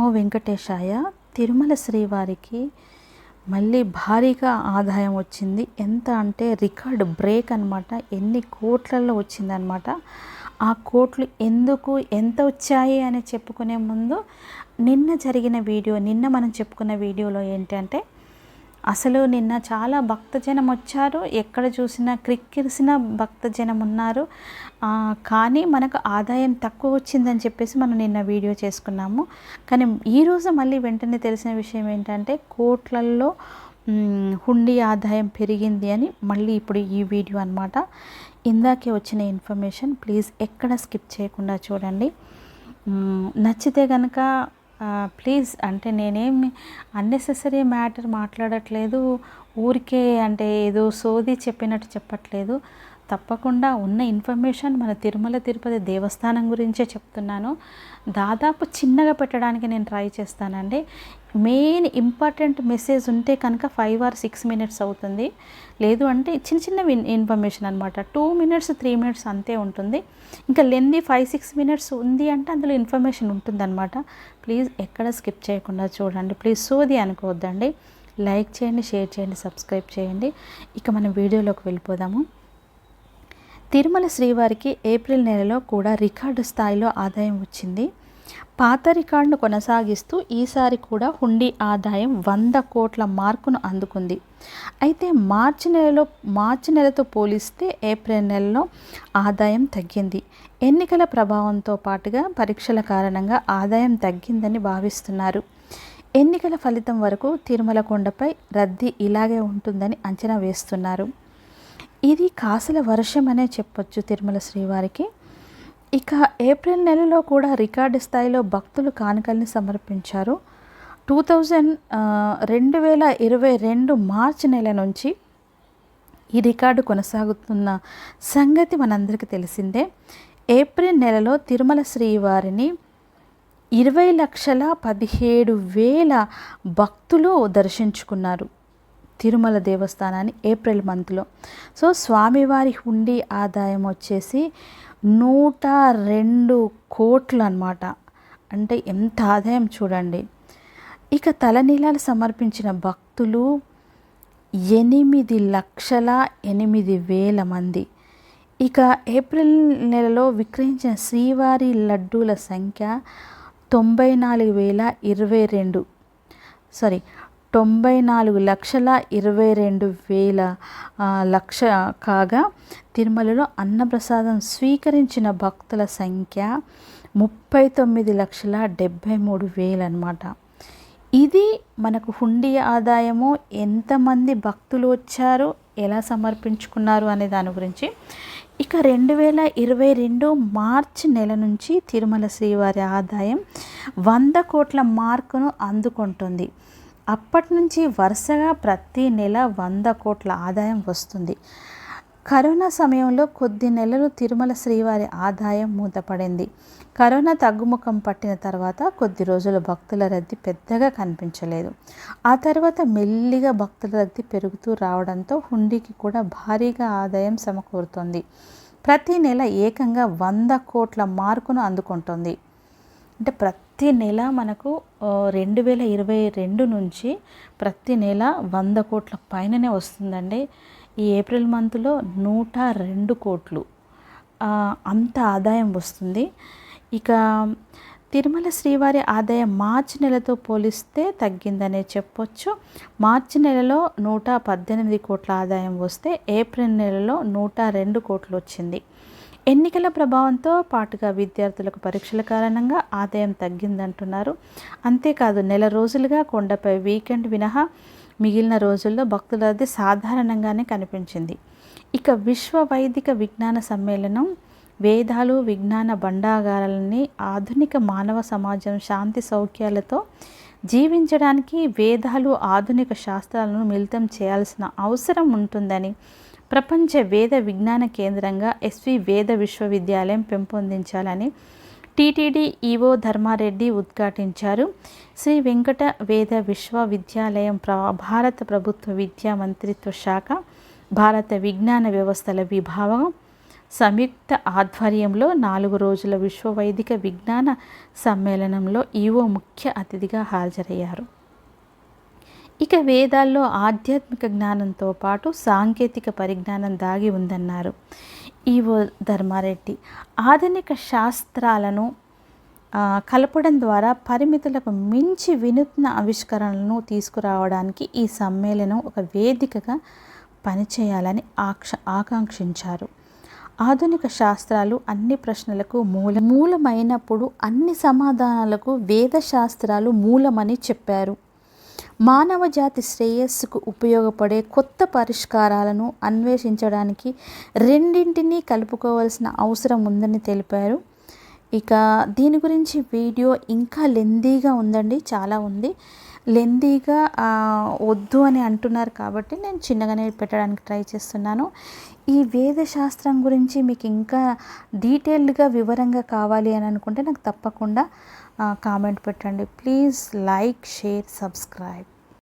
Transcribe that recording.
నమో వెంకటేశాయ. తిరుమల శ్రీవారికి మళ్ళీ భారీగా ఆదాయం వచ్చింది. ఎంత అంటే రికార్డ్ బ్రేక్ అనమాట ఎన్ని కోట్లలో వచ్చిందనమాట ఆ కోట్లు ఎందుకు ఎంత వచ్చాయి అని చెప్పుకునే ముందు నిన్న జరిగిన వీడియో నిన్న మనం చెప్పుకున్న వీడియోలో ఏంటంటే అసలు నిన్న చాలా భక్తజనం వచ్చారు. ఎక్కడ చూసినా క్రిక్కిరిసిన భక్తజనం ఉన్నారు. కానీ మనకు ఆదాయం తక్కువ వచ్చిందని చెప్పేసి మనం నిన్న వీడియో చేసుకున్నాము. కానీ ఈరోజు మళ్ళీ వెంటనే తెలిసిన విషయం ఏంటంటే కోట్లల్లో హుండీ ఆదాయం పెరిగింది అని మళ్ళీ ఇప్పుడు ఈ వీడియో అన్నమాట. ఇందాకే వచ్చిన ఇన్ఫర్మేషన్ ప్లీజ్ ఎక్కడ స్కిప్ చేయకుండా చూడండి. నచ్చితే కనుక ప్లీజ్ అంటే నేనేమి అన్నెసెసరీ మ్యాటర్ మాట్లాడట్లేదు ఊరికే అంటే ఏదో సోది చెప్పినట్టు చెప్పట్లేదు. తప్పకుండా ఉన్న ఇన్ఫర్మేషన్ మన తిరుమల తిరుపతి దేవస్థానం గురించే చెప్తున్నాను. దాదాపు చిన్నగా పెట్టడానికి నేను ట్రై చేస్తానండి. మెయిన్ ఇంపార్టెంట్ మెసేజ్ ఉంటే కనుక ఫైవ్ ఆర్ సిక్స్ మినిట్స్ అవుతుంది. లేదు అంటే చిన్న చిన్న ఇన్ఫర్మేషన్ అనమాట టూ మినిట్స్ త్రీ మినిట్స్ అంతే ఉంటుంది. ఇంకా లెంది ఫైవ్ సిక్స్ మినిట్స్ ఉంది అంటే అందులో ఇన్ఫర్మేషన్ ఉంటుందన్నమాట. ప్లీజ్ ఎక్కడ స్కిప్ చేయకుండా చూడండి. ప్లీజ్ సోది అనుకోవద్దండి. లైక్ చేయండి షేర్ చేయండి సబ్స్క్రైబ్ చేయండి. ఇక మనం వీడియోలోకి వెళ్ళిపోదాము. తిరుమల శ్రీవారికి ఏప్రిల్ నెలలో కూడా రికార్డు స్థాయిలో ఆదాయం వచ్చింది. పాత రికార్డును కొనసాగిస్తూ ఈసారి కూడా హుండీ ఆదాయం వంద కోట్ల మార్కును అందుకుంది. అయితే మార్చి నెలలో మార్చి నెలతో పోలిస్తే ఏప్రిల్ నెలలో ఆదాయం తగ్గింది. ఎన్నికల ప్రభావంతో పాటుగా పరీక్షల కారణంగా ఆదాయం తగ్గిందని భావిస్తున్నారు. ఎన్నికల ఫలితం వరకు తిరుమల కొండపై రద్దీ ఇలాగే ఉంటుందని అంచనా వేస్తున్నారు. ఇది కాసుల వర్షం అనే చెప్పొచ్చు తిరుమల శ్రీవారికి. ఇక ఏప్రిల్ నెలలో కూడా రికార్డు స్థాయిలో భక్తులు కానుకల్ని సమర్పించారు. టూ థౌజండ్ రెండు వేల ఇరవై రెండు మార్చి నెల నుంచి ఈ రికార్డు కొనసాగుతున్న సంగతి మనందరికీ తెలిసిందే. ఏప్రిల్ నెలలో తిరుమల శ్రీవారిని ఇరవై లక్షల పదిహేడు వేల భక్తులు దర్శించుకున్నారు. తిరుమల దేవస్థానాన్ని ఏప్రిల్ మంత్లో. సో స్వామివారి హుండీ ఆదాయం వచ్చేసి నూట రెండు కోట్లు అనమాట అంటే ఎంత ఆదాయం చూడండి. ఇక తలనీలాలు సమర్పించిన భక్తులు ఎనిమిది లక్షల ఎనిమిది వేల మంది. ఇక ఏప్రిల్ నెలలో విక్రయించిన శ్రీవారి లడ్డూల సంఖ్య తొంభై నాలుగు వేల ఇరవై రెండు. సారీ తొంభై నాలుగు లక్షల ఇరవై రెండు వేల లక్ష కాగా తిరుమలలో అన్నప్రసాదం స్వీకరించిన భక్తుల సంఖ్య ముప్పై తొమ్మిది లక్షల డెబ్భై మూడు వేలు అనమాట ఇది మనకు హుండీ ఆదాయము ఎంతమంది భక్తులు వచ్చారు ఎలా సమర్పించుకున్నారు అనే దాని గురించి ఇక రెండు వేల ఇరవై రెండు మార్చి నెల నుంచి తిరుమల శ్రీవారి ఆదాయం వంద కోట్ల మార్కును అందుకుంటుంది. అప్పటి నుంచి వరుసగా ప్రతి నెల వంద కోట్ల ఆదాయం వస్తుంది. కరోనా సమయంలో కొద్ది నెలలు తిరుమల శ్రీవారి ఆదాయం మూతపడింది. కరోనా తగ్గుముఖం పట్టిన తర్వాత కొద్ది రోజులు భక్తుల రద్దీ పెద్దగా కనిపించలేదు. ఆ తర్వాత మెల్లిగా భక్తుల రద్దీ పెరుగుతూ రావడంతో హుండీకి కూడా భారీగా ఆదాయం సమకూరుతుంది. ప్రతి నెల ఏకంగా వంద కోట్ల మార్కును అందుకుంటుంది. అంటే ప్రతి ప్రతి నెల మనకు రెండు వేల ఇరవై రెండు నుంచి ప్రతి నెల వంద కోట్ల పైననే వస్తుందండి. ఈ ఏప్రిల్ మంత్లో నూట రెండు కోట్లు. అంత ఆదాయం వస్తుంది. ఇక తిరుమల శ్రీవారి ఆదాయం మార్చి నెలతో పోలిస్తే తగ్గిందనే చెప్పొచ్చు. మార్చి నెలలో నూట పద్దెనిమిది కోట్ల ఆదాయం వస్తే ఏప్రిల్ నెలలో నూట రెండు కోట్లు వచ్చింది. ఎన్నికల ప్రభావంతో పాటుగా విద్యార్థులకు పరీక్షల కారణంగా ఆదాయం తగ్గిందంటున్నారు. అంతేకాదు నెల రోజులుగా కొండపై వీకెండ్ మినహా మిగిలిన రోజుల్లో భక్తుల సాధారణంగానే కనిపించింది. ఇక విశ్వ వైదిక విజ్ఞాన సమ్మేళనం వేదాలు విజ్ఞాన భండాగారాలని ఆధునిక మానవ సమాజం శాంతి సౌఖ్యాలతో జీవించడానికి వేదాలు ఆధునిక శాస్త్రాలను మిళితం చేయాల్సిన అవసరం ఉంటుందని ప్రపంచ వేద విజ్ఞాన కేంద్రంగా ఎస్వి వేద విశ్వవిద్యాలయం పెంపొందించాలని టీటీడీ ఈవో ధర్మారెడ్డి ఉద్ఘాటించారు. శ్రీ వెంకట వేద విశ్వవిద్యాలయం ప్ర భారత ప్రభుత్వ విద్యా మంత్రిత్వ శాఖ భారత విజ్ఞాన వ్యవస్థల విభాగం సంయుక్త ఆధ్వర్యంలో నాలుగు రోజుల విశ్వ వైదిక విజ్ఞాన సమ్మేళనంలో ఈవో ముఖ్య అతిథిగా హాజరయ్యారు. ఇక వేదాల్లో ఆధ్యాత్మిక జ్ఞానంతో పాటు సాంకేతిక పరిజ్ఞానం దాగి ఉందన్నారు ఈవో ధర్మారెడ్డి. ఆధునిక శాస్త్రాలను కలపడం ద్వారా పరిమితులకు మించి వినూత్న ఆవిష్కరణలను తీసుకురావడానికి ఈ సమ్మేళనం ఒక వేదికగా పనిచేయాలని ఆక్ష ఆకాంక్షించారు. ఆధునిక శాస్త్రాలు అన్ని ప్రశ్నలకు మూల మూలమైనప్పుడు అన్ని సమాధానాలకు వేద శాస్త్రాలు మూలమని చెప్పారు. మానవ జాతి శ్రేయస్సుకు ఉపయోగపడే కొత్త పరిష్కారాలను అన్వేషించడానికి రెండింటినీ కలుపుకోవాల్సిన అవసరం ఉందని తెలిపారు. ఇక దీని గురించి వీడియో ఇంకా లెందీగా ఉందండి చాలా ఉంది. లెందీగా వద్దు అని అంటున్నారు కాబట్టి నేను చిన్నగానే పెట్టడానికి ట్రై చేస్తున్నాను. ఈ వేదశాస్త్రం గురించి మీకు ఇంకా డీటెయిల్డ్గా వివరంగా కావాలి అని అనుకుంటే నాకు తప్పకుండా కామెంట్ పెట్టండి. Please like share subscribe.